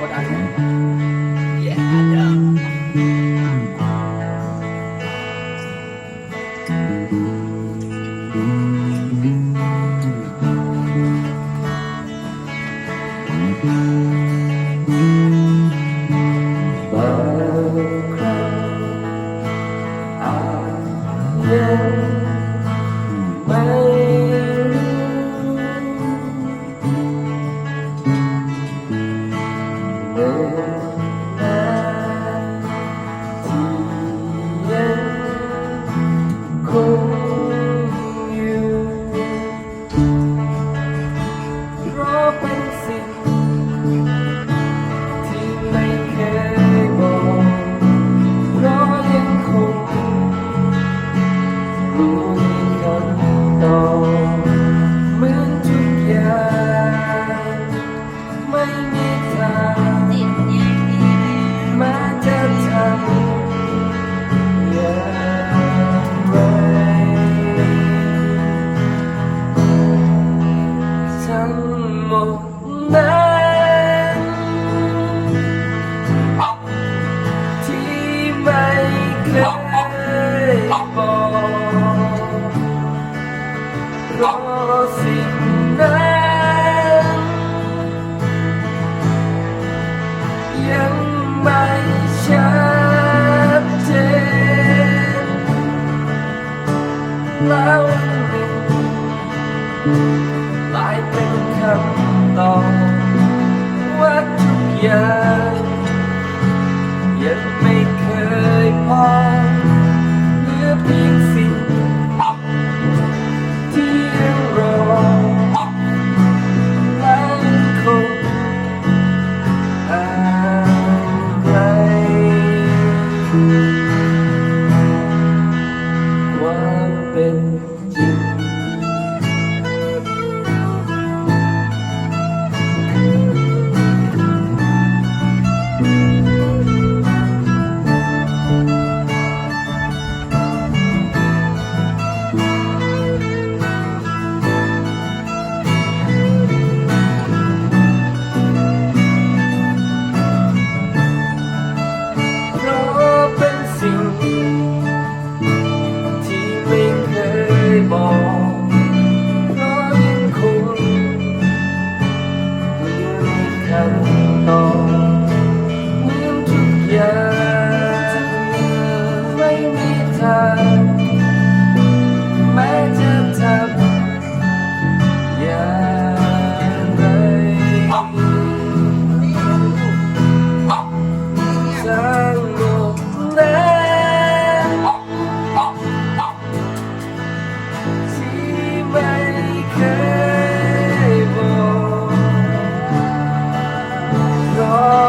我打钱 แล้วกลายเป็นคำตอบว่าทุกอย่าง and